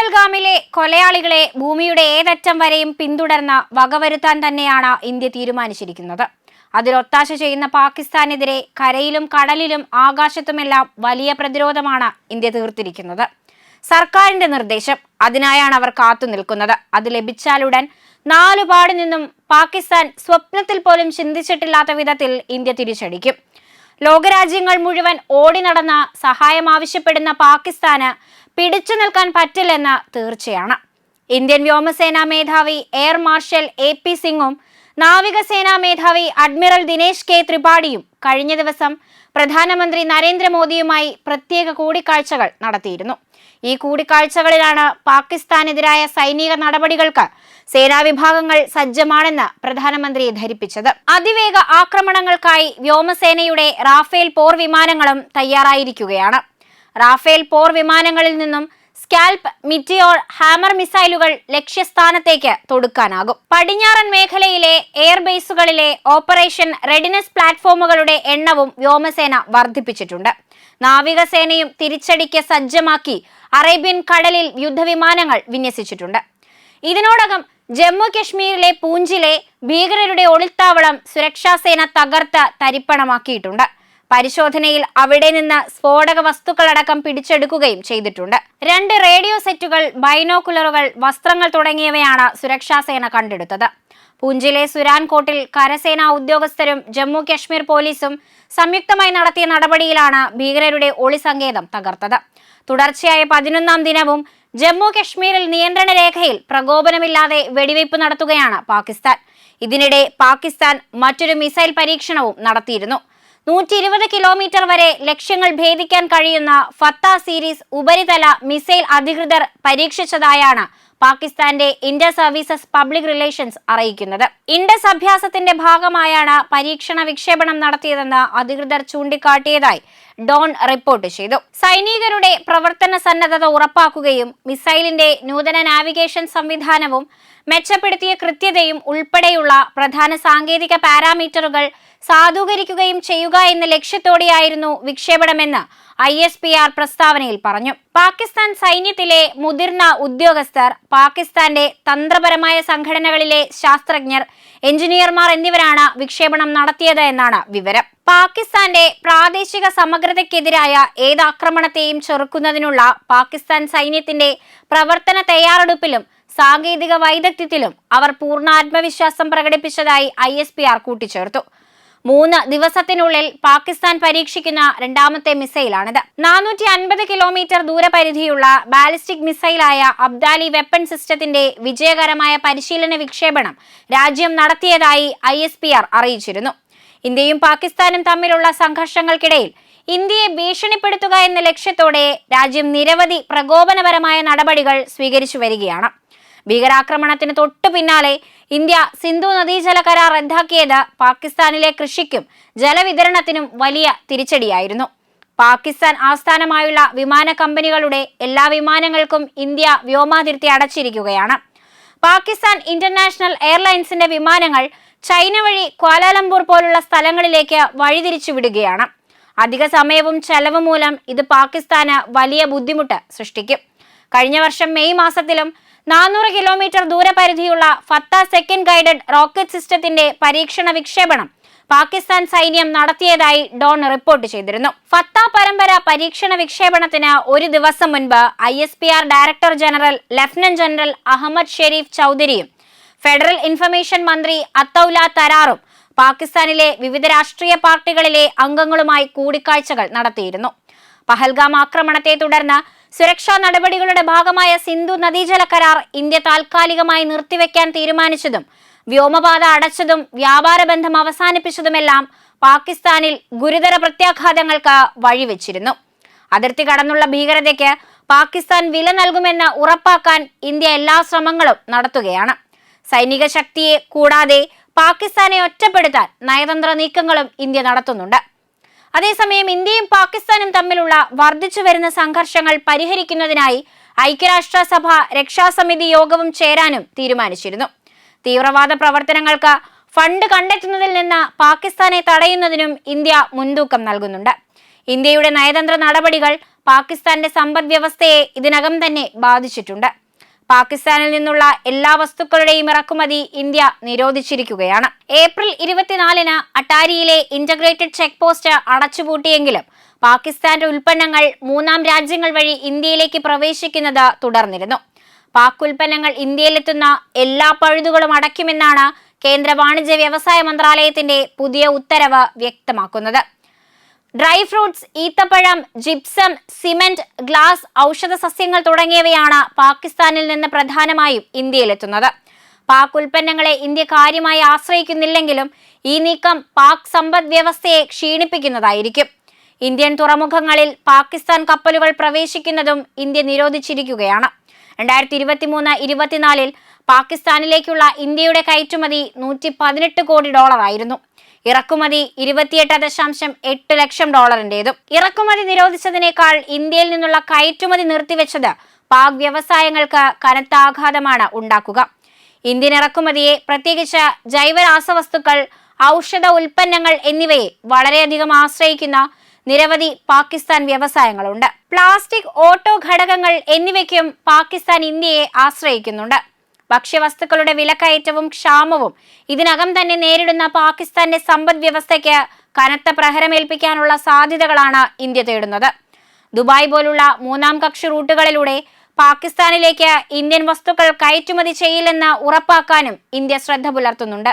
പഹൽഗാമിലെ കൊലയാളികളെ ഭൂമിയുടെ ഏതറ്റം വരെയും പിന്തുടർന്ന് വകവരുത്താൻ തന്നെയാണ് ഇന്ത്യ തീരുമാനിച്ചിരിക്കുന്നത്. അതിലൊത്താശ ചെയ്യുന്ന പാകിസ്ഥാനെതിരെ കരയിലും കടലിലും ആകാശത്തുമെല്ലാം വലിയ പ്രതിരോധമാണ് ഇന്ത്യ തീർത്തിരിക്കുന്നത്. സർക്കാരിന്റെ നിർദ്ദേശം അതിനായാണ് അവർ കാത്തു നിൽക്കുന്നത്. അത് ലഭിച്ചാലുടൻ നാലുപാട് നിന്നും പാകിസ്ഥാൻ സ്വപ്നത്തിൽ പോലും ചിന്തിച്ചിട്ടില്ലാത്ത വിധത്തിൽ ഇന്ത്യ തിരിച്ചടിക്കും. ലോകരാജ്യങ്ങൾ മുഴുവൻ ഓടി നടന്ന സഹായം ആവശ്യപ്പെടുന്ന പാകിസ്ഥാന് പിടിച്ചു നിൽക്കാൻ പറ്റില്ലെന്ന് തീർച്ചയാണ്. ഇന്ത്യൻ വ്യോമസേനാ മേധാവി എയർ മാർഷൽ എ പി സിംഗും നാവികസേനാ മേധാവി അഡ്മിറൽ ദിനേശ് കെ ത്രിപാഠിയും കഴിഞ്ഞ ദിവസം പ്രധാനമന്ത്രി നരേന്ദ്രമോദിയുമായി പ്രത്യേക കൂടിക്കാഴ്ചകൾ നടത്തിയിരുന്നു. ഈ കൂടിക്കാഴ്ചകളിലാണ് പാകിസ്ഥാനെതിരായ സൈനിക നടപടികൾക്ക് സേനാ വിഭാഗങ്ങൾ സജ്ജമാണെന്ന് പ്രധാനമന്ത്രി ധരിപ്പിച്ചത്. അതിവേഗ ആക്രമണങ്ങൾക്കായി വ്യോമസേനയുടെ റാഫേൽ പോർ വിമാനങ്ങളും തയ്യാറായിരിക്കുകയാണ്. റാഫേൽ പോർ വിമാനങ്ങളിൽ നിന്നും സ്കാൽപ് മിറ്റിയോർ ഹാമർ മിസൈലുകൾ ലക്ഷ്യസ്ഥാനത്തേക്ക് തൊടുക്കാനാകും. പടിഞ്ഞാറൻ മേഖലയിലെ എയർബേസുകളിലെ ഓപ്പറേഷൻ റെഡിനസ് പ്ലാറ്റ്ഫോമുകളുടെ എണ്ണവും വ്യോമസേന വർദ്ധിപ്പിച്ചിട്ടുണ്ട്. നാവികസേനയും തിരിച്ചടിക്ക് സജ്ജമാക്കി അറേബ്യൻ കടലിൽ യുദ്ധവിമാനങ്ങൾ വിന്യസിച്ചിട്ടുണ്ട്. ഇതിനോടകം ജമ്മു കശ്മീരിലെ പൂഞ്ചിലെ ഭീകരരുടെ ഒളിത്താവളം സുരക്ഷാസേന തകർത്ത് തരിപ്പണമാക്കിയിട്ടുണ്ട്. പരിശോധനയിൽ അവിടെ നിന്ന് സ്ഫോടക വസ്തുക്കളടക്കം പിടിച്ചെടുക്കുകയും ചെയ്തിട്ടുണ്ട്. രണ്ട് റേഡിയോ സെറ്റുകൾ ബൈനോക്കുലറുകൾ വസ്ത്രങ്ങൾ തുടങ്ങിയവയാണ് സുരക്ഷാസേന കണ്ടെടുത്തത്. പൂഞ്ചിലെ സുരാൻകോട്ടിൽ കരസേനാ ഉദ്യോഗസ്ഥരും ജമ്മു കശ്മീർ പോലീസും സംയുക്തമായി നടത്തിയ നടപടിയിലാണ് ഭീകരരുടെ ഒളിസങ്കേതം തകർത്തത്. തുടർച്ചയായ പതിനൊന്നാം ദിനവും ജമ്മു കശ്മീരിൽ നിയന്ത്രണ രേഖയിൽ പ്രകോപനമില്ലാതെ വെടിവയ്പ് നടത്തുകയാണ് പാകിസ്ഥാൻ. ഇതിനിടെ പാകിസ്ഥാൻ മറ്റൊരു മിസൈൽ പരീക്ഷണവും നടത്തിയിരുന്നു. നൂറ്റി ഇരുപത് കിലോമീറ്റർ വരെ ലക്ഷ്യങ്ങൾ ഭേദിക്കാൻ കഴിയുന്ന ഫത്ത സീരീസ് ഉപരിതല മിസൈൽ അധികൃതർ പരീക്ഷിച്ചതായാണ് പാകിസ്ഥാന്റെ ഇന്ത്യ സർവീസസ് പബ്ലിക് റിലേഷൻസ് അറിയിക്കുന്നത്. ഇൻഡസ് അഭ്യാസത്തിന്റെ ഭാഗമായാണ് പരീക്ഷണ വിക്ഷേപണം നടത്തിയതെന്ന് അധികൃതർ ചൂണ്ടിക്കാട്ടിയതായി ഡോൺ റിപ്പോർട്ട് ചെയ്തു. സൈനികരുടെ പ്രവർത്തന സന്നദ്ധത ഉറപ്പാക്കുകയും മിസൈലിന്റെ നൂതന നാവിഗേഷൻ സംവിധാനവും മെച്ചപ്പെടുത്തിയ കൃത്യതയും ഉൾപ്പെടെയുള്ള പ്രധാന സാങ്കേതിക പാരാമീറ്ററുകൾ സാധൂകരിക്കുകയും ചെയ്യുക എന്ന ലക്ഷ്യത്തോടെയായിരുന്നു വിക്ഷേപണമെന്ന് ഐ എസ് പി ആർ പ്രസ്താവനയിൽ പറഞ്ഞു. പാകിസ്ഥാൻ സൈന്യത്തിലെ മുതിർന്ന ഉദ്യോഗസ്ഥർ പാകിസ്ഥാന്റെ തന്ത്രപരമായ സംഘടനകളിലെ ശാസ്ത്രജ്ഞർ എഞ്ചിനീയർമാർ എന്നിവരാണ് വിക്ഷേപണം നടത്തിയത് എന്നാണ് വിവരം. പാകിസ്ഥാന്റെ പ്രാദേശിക സമഗ്രതയ്ക്കെതിരായ ഏത് ആക്രമണത്തെയും ചെറുക്കുന്നതിനുള്ള പാകിസ്ഥാൻ സൈന്യത്തിന്റെ പ്രവർത്തന തയ്യാറെടുപ്പിലും സാങ്കേതിക വൈദഗ്ധ്യത്തിലും അവർ പൂർണ ആത്മവിശ്വാസം പ്രകടിപ്പിച്ചതായി ഐ എസ് പി ആർ കൂട്ടിച്ചേർത്തു. മൂന്ന് ദിവസത്തിനുള്ളിൽ പാകിസ്ഥാൻ പരീക്ഷിക്കുന്ന രണ്ടാമത്തെ മിസൈലാണിത്. നാനൂറ്റി അൻപത് കിലോമീറ്റർ ദൂരപരിധിയുള്ള ബാലിസ്റ്റിക് മിസൈലായ അബ്ദാലി വെപ്പൺ സിസ്റ്റത്തിന്റെ വിജയകരമായ പരിശീലന വിക്ഷേപണം രാജ്യം നടത്തിയതായി ഐ അറിയിച്ചിരുന്നു. ഇന്ത്യയും പാകിസ്ഥാനും തമ്മിലുള്ള സംഘർഷങ്ങൾക്കിടയിൽ ഇന്ത്യയെ ഭീഷണിപ്പെടുത്തുക എന്ന ലക്ഷ്യത്തോടെ രാജ്യം നിരവധി പ്രകോപനപരമായ നടപടികൾ സ്വീകരിച്ചു വരികയാണ്. ഭീകരാക്രമണത്തിന് തൊട്ടു പിന്നാലെ ഇന്ത്യ സിന്ധു നദീജല കരാർ റദ്ദാക്കിയത് പാകിസ്ഥാനിലെ കൃഷിക്കും ജലവിതരണത്തിനും വലിയ തിരിച്ചടിയായിരുന്നു. പാകിസ്ഥാൻ ആസ്ഥാനമായുള്ള വിമാന കമ്പനികളുടെ എല്ലാ വിമാനങ്ങൾക്കും ഇന്ത്യ വ്യോമാതിർത്തി അടച്ചിരിക്കുകയാണ്. പാകിസ്ഥാൻ ഇന്റർനാഷണൽ എയർലൈൻസിന്റെ വിമാനങ്ങൾ ചൈന വഴി ക്വാലാലംപൂർ പോലുള്ള സ്ഥലങ്ങളിലേക്ക് വഴിതിരിച്ചുവിടുകയാണ് അധിക സമയവും ചെലവ് മൂലം ഇത് പാകിസ്ഥാന് വലിയ ബുദ്ധിമുട്ട് സൃഷ്ടിക്കും. കഴിഞ്ഞ വർഷം മെയ് മാസത്തിലും നാനൂറ് കിലോമീറ്റർ ദൂരപരിധിയുള്ള ഫത്ത സെക്കൻഡ് ഗൈഡഡ് റോക്കറ്റ് സിസ്റ്റത്തിന്റെ പരീക്ഷണ വിക്ഷേപണം. പാകിസ്ഥാൻ സൈന്യം നടത്തിയതായി ഡോൺ റിപ്പോർട്ട് ചെയ്തിരുന്നു. ഫത്ത പരമ്പര പരീക്ഷണ വിക്ഷേപണത്തിന് ഒരു ദിവസം മുൻപ് I S P R director general lieutenant general Ahmed Sharif ചൌധരിയും federal information മന്ത്രി അത്തൌല തരാറും പാകിസ്ഥാനിലെ വിവിധ രാഷ്ട്രീയ പാർട്ടികളിലെ അംഗങ്ങളുമായി കൂടിക്കാഴ്ചകൾ നടത്തിയിരുന്നു. പഹൽഗാം ആക്രമണത്തെ തുടർന്ന് സുരക്ഷാ നടപടികളുടെ ഭാഗമായ സിന്ധു നദീജല കരാർ ഇന്ത്യ താൽക്കാലികമായി നിർത്തിവെക്കാൻ തീരുമാനിച്ചതും വ്യോമപാത അടച്ചതും വ്യാപാര ബന്ധം അവസാനിപ്പിച്ചതുമെല്ലാം പാകിസ്ഥാനിൽ ഗുരുതര പ്രത്യാഘാതങ്ങൾക്ക് വഴിവെച്ചിരുന്നു. അതിർത്തി കടന്നുള്ള ഭീകരതയ്ക്ക് പാകിസ്ഥാൻ വില നൽകുമെന്ന് ഉറപ്പാക്കാൻ ഇന്ത്യ എല്ലാ ശ്രമങ്ങളും നടത്തുകയാണ്. സൈനിക ശക്തിയെ കൂടാതെ പാകിസ്ഥാനെ ഒറ്റപ്പെടുത്താൻ നയതന്ത്ര നീക്കങ്ങളും ഇന്ത്യ നടത്തുന്നുണ്ട്. അതേസമയം ഇന്ത്യയും പാകിസ്ഥാനും തമ്മിലുള്ള വർദ്ധിച്ചു വരുന്ന സംഘർഷങ്ങൾ പരിഹരിക്കുന്നതിനായി ഐക്യരാഷ്ട്രസഭ രക്ഷാസമിതി യോഗവും ചേരാനും തീരുമാനിച്ചിരുന്നു. തീവ്രവാദ പ്രവർത്തനങ്ങൾക്ക് ഫണ്ട് കണ്ടെത്തുന്നതിൽ നിന്ന് പാകിസ്ഥാനെ തടയുന്നതിനും ഇന്ത്യ മുൻതൂക്കം നൽകുന്നുണ്ട്. ഇന്ത്യയുടെ നയതന്ത്ര നടപടികൾ പാകിസ്ഥാന്റെ സമ്പദ്വ്യവസ്ഥയെ ഇതിനകം തന്നെ ബാധിച്ചിട്ടുണ്ട്. പാകിസ്ഥാനിൽ നിന്നുള്ള എല്ലാ വസ്തുക്കളുടെയും ഇറക്കുമതി ഇന്ത്യ നിരോധിച്ചിരിക്കുകയാണ്. ഏപ്രിൽ ഇരുപത്തിനാലിന് അട്ടാരിയിലെ ഇന്റഗ്രേറ്റഡ് ചെക്ക് പോസ്റ്റ് അടച്ചുപൂട്ടിയെങ്കിലും പാകിസ്ഥാന്റെ ഉൽപ്പന്നങ്ങൾ മൂന്നാം രാജ്യങ്ങൾ വഴി ഇന്ത്യയിലേക്ക് പ്രവേശിക്കുന്നത് തുടർന്നിരുന്നു. പാക് ഉൽപ്പന്നങ്ങൾ ഇന്ത്യയിലെത്തുന്ന എല്ലാ പഴുതുകളും അടയ്ക്കുമെന്നാണ് കേന്ദ്ര വാണിജ്യ വ്യവസായ മന്ത്രാലയത്തിന്റെ പുതിയ ഉത്തരവ് വ്യക്തമാക്കുന്നത്. ഡ്രൈ ഫ്രൂട്ട്സ് ഈത്തപ്പഴം ജിപ്സം സിമെന്റ് ഗ്ലാസ് ഔഷധ സസ്യങ്ങൾ തുടങ്ങിയവയാണ് പാകിസ്ഥാനിൽ നിന്ന് പ്രധാനമായും ഇന്ത്യയിലെത്തുന്നത്. പാക് ഉൽപ്പന്നങ്ങളെ ഇന്ത്യ കാര്യമായി ആശ്രയിക്കുന്നില്ലെങ്കിലും ഈ നീക്കം പാക് സമ്പദ് വ്യവസ്ഥയെ ക്ഷീണിപ്പിക്കുന്നതായിരിക്കും. ഇന്ത്യൻ തുറമുഖങ്ങളിൽ പാകിസ്ഥാൻ കപ്പലുകൾ പ്രവേശിക്കുന്നതും ഇന്ത്യ നിരോധിച്ചിരിക്കുകയാണ്. രണ്ടായിരത്തി ഇരുപത്തി മൂന്ന് ഇരുപത്തിനാലിൽ പാകിസ്ഥാനിലേക്കുള്ള ഇന്ത്യയുടെ കയറ്റുമതി നൂറ്റി പതിനെട്ട് കോടി ഡോളർ ആയിരുന്നു ഇറക്കുമതി ഇരുപത്തിയെട്ട് ദശാംശം എട്ട് ലക്ഷം ഡോളറിന്റേതും. ഇറക്കുമതി നിരോധിച്ചതിനേക്കാൾ ഇന്ത്യയിൽ നിന്നുള്ള കയറ്റുമതി നിർത്തിവെച്ചത് പാക് വ്യവസായങ്ങൾക്ക് കനത്ത ആഘാതമാണ് ഉണ്ടാക്കുക. ഇന്ത്യൻ ഇറക്കുമതിയെ പ്രത്യേകിച്ച് ജൈവരാസവസ്തുക്കൾ ഔഷധ ഉൽപ്പന്നങ്ങൾ എന്നിവയെ വളരെയധികം ആശ്രയിക്കുന്ന നിരവധി പാകിസ്ഥാൻ വ്യവസായങ്ങളുണ്ട്. പ്ലാസ്റ്റിക് ഓട്ടോ ഘടകങ്ങൾ എന്നിവയ്ക്കും പാകിസ്ഥാൻ ഇന്ത്യയെ ആശ്രയിക്കുന്നുണ്ട്. ഭക്ഷ്യവസ്തുക്കളുടെ വിലക്കയറ്റവും ക്ഷാമവും. ഇതിനകം തന്നെ നേരിടുന്ന പാകിസ്ഥാന്റെ സമ്പദ് വ്യവസ്ഥയ്ക്ക് കനത്ത പ്രഹരമേൽപ്പിക്കാനുള്ള സാധ്യതകളാണ് ഇന്ത്യ തേടുന്നത്. ദുബായ് പോലുള്ള മൂന്നാം കക്ഷി റൂട്ടുകളിലൂടെ പാകിസ്ഥാനിലേക്ക് ഇന്ത്യൻ വസ്തുക്കൾ കയറ്റുമതി ചെയ്യില്ലെന്ന് ഉറപ്പാക്കാനും ഇന്ത്യ ശ്രദ്ധ പുലർത്തുന്നുണ്ട്.